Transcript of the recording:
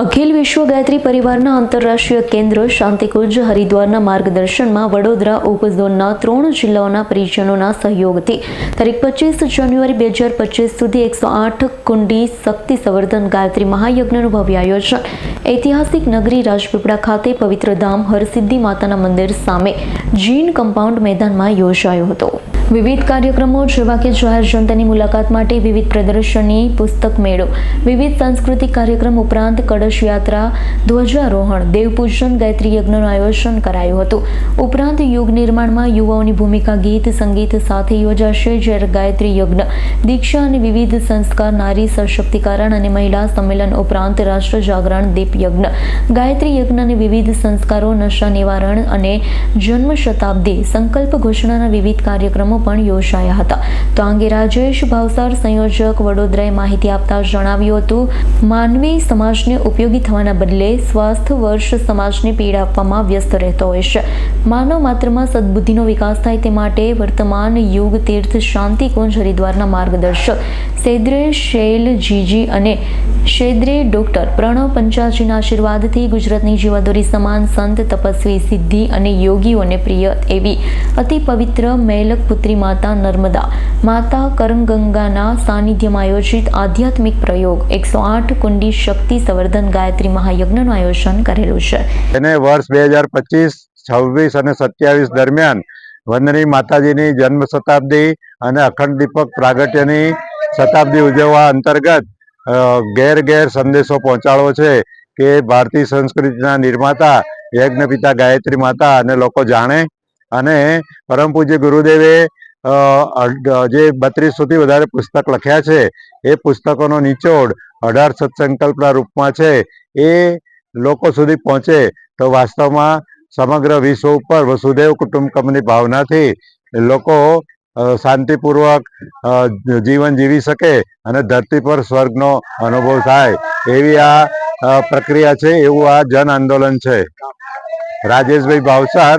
અખિલ વિશ્વ ગાયત્રી પરિવારના આંતરરાષ્ટ્રીય કેન્દ્ર શાંતિકુંજ હરિદ્વારના માર્ગદર્શનમાં વડોદરા ઉપઝોનના ત્રણ જિલ્લાઓના પરિજનોના સહયોગથી તારીખ પચીસ જાન્યુઆરી બે હજાર પચીસ સુધી એકસો આઠ કુંડી શક્તિ સંવર્ધન ગાયત્રી મહાયજ્ઞનું ભવ્ય આયોજન ઐતિહાસિક નગરી રાજપીપળા ખાતે પવિત્ર ધામ હરસિદ્ધિ માતાના મંદિર સામે જીન કમ્પાઉન્ડ મેદાનમાં યોજાયો હતો. વિવિધ કાર્યક્રમો, જેવા કે જાહેર જનતાની મુલાકાત માટે વિવિધ પ્રદર્શની, પુસ્તક મેળો, વિવિધ સાંસ્કૃતિક કાર્યક્રમ ઉપરાંત કળશ યાત્રા, ધ્વજારોહણ, દેવપૂજન, ગાયત્રી યજ્ઞનું આયોજન કરાયું હતું. ઉપરાંત યુગ નિર્માણમાં યુવાઓની ભૂમિકા ગીત, સંગીત સાથે યોજાશે, જ્યારે ગાયત્રી યજ્ઞ, દીક્ષા અને વિવિધ સંસ્કાર, નારી સશક્તિકરણ અને મહિલા સંમેલન ઉપરાંત રાષ્ટ્ર જાગરણ, દીપ યજ્ઞ, ગાયત્રી યજ્ઞ અને વિવિધ સંસ્કારો, નશા નિવારણ અને જન્મ શતાબ્દી સંકલ્પ ઘોષણાના વિવિધ કાર્યક્રમો પણ યોજાયા હતા. તો અંગે રાજેશ ભાવસાર, સંયોજક વડોદરાએ માહિતી આપતા જણાવ્યું હતું, માનવી સમાજને ઉપયોગી થવાના બદલે સ્વાસ્થ્ય વર્ષ સમાજને પીડા આપવામાં વ્યસ્ત રહેતો હોય છે. માનવ માત્રમાં સદબુદ્ધિનો વિકાસ થાય તે માટે વર્તમાન યુગ તીર્થ શાંતિ કુંજ હરિદ્વારના માર્ગદર્શક સેદ્રે શૈલ જીજી અને શેદ્રે ડોક્ટર પ્રણવ પંચાજીના આશીર્વાદથી ગુજરાતની જીવાદોરી સમાન સંત, તપસ્વી, સિદ્ધિ અને યોગીઓને પ્રિય એવી અતિ પવિત્ર મેલક પુત્રી માતા નર્મદા. માતા કરમગંગાના સાનિધ્યમાં આયોજિત આધ્યાત્મિક પ્રયોગ એકસો આઠ કુંડી શક્તિ સંવર્ધન ગાયત્રી મહાયજ્ઞનું આયોજન કરેલું છે. એને વર્ષ બે હજાર પચીસ, છવ્વીસ અને સત્યાવીસ દરમિયાન વંદની માતાજીની જન્મ શતાબ્દી અને અખંડ દીપક પ્રાગટ્યની શતાબ્દી ઉજવવા અંતર્ગત ઘેર ઘેર સંદેશો પહોંચાડવો છે કે ભારતીય સંસ્કૃતિના નિર્માતા યજ્ઞ પિતા ગાયત્રી માતા અને લોકો જાણે અને પરમ પૂજ્ય ગુરુદેવે જે બત્રીસ સુધી વધારે પુસ્તક લખ્યા છે, એ પુસ્તકોનો નિચોડ અઢાર સત્સંકલ્પના રૂપમાં છે, એ લોકો સુધી પહોંચે તો વાસ્તવમાં સમગ્ર વિશ્વ ઉપર વસુદેવ કુટુંબકમની ભાવનાથી લોકો શાંતિપૂર્વક જીવન જીવી શકે અને ધરતી પર સ્વર્ગનો અનુભવ થાય એવી આ પ્રક્રિયા છે, એવું આ જન આંદોલન છે. રાજેશભાઈ ભાવસાર